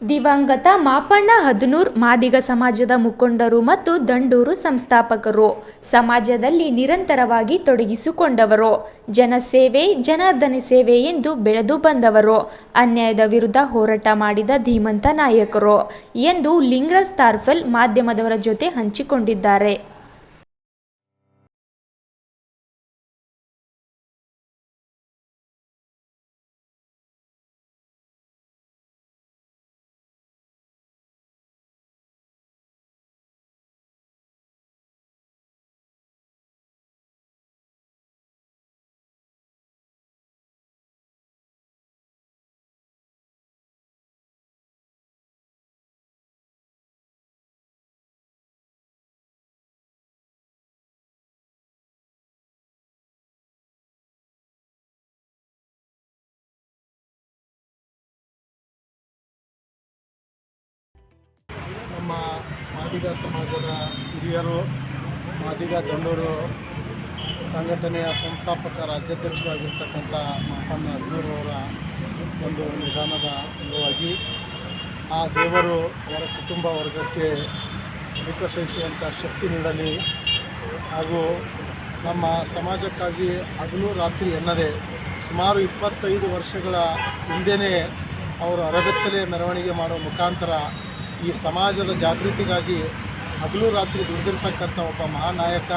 ದಿವಂಗತ ಮಾಪಣ್ಣ ಹದನೂರ್, ಮಾದಿಗ ಸಮಾಜದ ಮುಖಂಡರು ಮತ್ತು ದಂಡೂರು ಸಂಸ್ಥಾಪಕರು. ಸಮಾಜದಲ್ಲಿ ನಿರಂತರವಾಗಿ ತೊಡಗಿಸಿಕೊಂಡವರು. ಜನಸೇವೆ ಜನಾರ್ದನ ಸೇವೆ ಎಂದು ಬೆಳೆದು ಬಂದವರು. ಅನ್ಯಾಯದ ವಿರುದ್ಧ ಹೋರಾಟ ಮಾಡಿದ ಧೀಮಂತ ನಾಯಕರು ಎಂದು ಲಿಂಗರಾಜ್ ತಾರ್ಫಲ್ ಮಾಧ್ಯಮದವರ ಜೊತೆ ಹಂಚಿಕೊಂಡಿದ್ದಾರೆ. ನಮ್ಮ ಮಾದಿಗ ಸಮಾಜದ ಹಿರಿಯರು, ಮಾದಿಗ ದಂಡೂರು ಸಂಘಟನೆಯ ಸಂಸ್ಥಾಪಕ, ರಾಜ್ಯಾಧ್ಯಕ್ಷರಾಗಿರ್ತಕ್ಕಂಥ ಮಾಪನ್ನ ಅವರ ಒಂದು ನಿಧಾನದ ಅಂಗವಾಗಿ ಆ ದೇವರು ಅವರ ಕುಟುಂಬ ವರ್ಗಕ್ಕೆ ವಿಕಸಿಸುವಂಥ ಶಕ್ತಿ ನೀಡಲಿ. ಹಾಗೂ ನಮ್ಮ ಸಮಾಜಕ್ಕಾಗಿ ಹಗಲು ರಾತ್ರಿ ಎನ್ನದೆ ಸುಮಾರು ಇಪ್ಪತ್ತೈದು ವರ್ಷಗಳ ಹಿಂದೆಯೇ ಅವರು ಅರಗತ್ತಲೆ ಮೆರವಣಿಗೆ ಮಾಡೋ ಮುಖಾಂತರ ಈ ಸಮಾಜದ ಜಾಗೃತಿಗಾಗಿ ಹಗಲು ರಾತ್ರಿ ದುಡಿದಿರ್ತಕ್ಕಂಥ ಒಬ್ಬ ಮಹಾನಾಯಕ,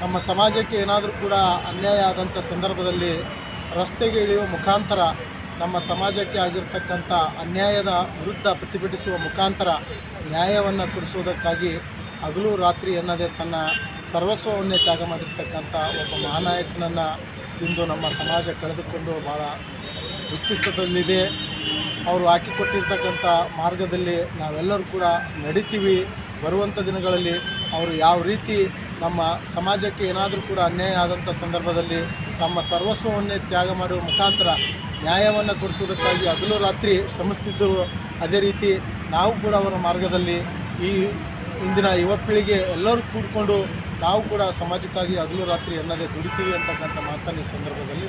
ನಮ್ಮ ಸಮಾಜಕ್ಕೆ ಏನಾದರೂ ಕೂಡ ಅನ್ಯಾಯ ಆದಂಥ ಸಂದರ್ಭದಲ್ಲಿ ರಸ್ತೆಗೆ ಇಳಿಯುವ ಮುಖಾಂತರ ನಮ್ಮ ಸಮಾಜಕ್ಕೆ ಆಗಿರ್ತಕ್ಕಂಥ ಅನ್ಯಾಯದ ವಿರುದ್ಧ ಪ್ರತಿಭಟಿಸುವ ಮುಖಾಂತರ ನ್ಯಾಯವನ್ನು ಕೊಡಿಸುವುದಕ್ಕಾಗಿ ಹಗಲು ರಾತ್ರಿ ಎನ್ನದೇ ತನ್ನ ಸರ್ವಸ್ವವನ್ನೇ ತ್ಯಾಗ ಮಾಡಿರ್ತಕ್ಕಂಥ ಒಬ್ಬ ಮಹಾನಾಯಕನನ್ನು ಇಂದು ನಮ್ಮ ಸಮಾಜ ಕಳೆದುಕೊಂಡು ಭಾಳ ದುಃಖಿಸ್ತದಲ್ಲಿದೆ ಅವರು ಹಾಕಿಕೊಟ್ಟಿರ್ತಕ್ಕಂಥ ಮಾರ್ಗದಲ್ಲಿ ನಾವೆಲ್ಲರೂ ಕೂಡ ನಡಿತೀವಿ. ಬರುವಂಥ ದಿನಗಳಲ್ಲಿ ಅವರು ಯಾವ ರೀತಿ ನಮ್ಮ ಸಮಾಜಕ್ಕೆ ಏನಾದರೂ ಕೂಡ ಅನ್ಯಾಯ ಆದಂಥ ಸಂದರ್ಭದಲ್ಲಿ ತಮ್ಮ ಸರ್ವಸ್ವವನ್ನೇ ತ್ಯಾಗ ಮಾಡುವ ಮುಖಾಂತರ ನ್ಯಾಯವನ್ನು ಕೊಡಿಸುವುದಕ್ಕಾಗಿ ಹಗಲು ರಾತ್ರಿ ಶ್ರಮಿಸ್ತಿದ್ದರು ಅದೇ ರೀತಿ ನಾವು ಕೂಡ ಅವರ ಮಾರ್ಗದಲ್ಲಿ ಈ ಇಂದಿನ ಯುವ ಪೀಳಿಗೆ ಎಲ್ಲರೂ ಕೂಡಿಕೊಂಡು ನಾವು ಕೂಡ ಸಮಾಜಕ್ಕಾಗಿ ಹಗಲು ರಾತ್ರಿ ಎನ್ನದೇ ದುಡಿತೀವಿ ಅಂತಕ್ಕಂಥ ಮಾತನ್ನು ಈ ಸಂದರ್ಭದಲ್ಲಿ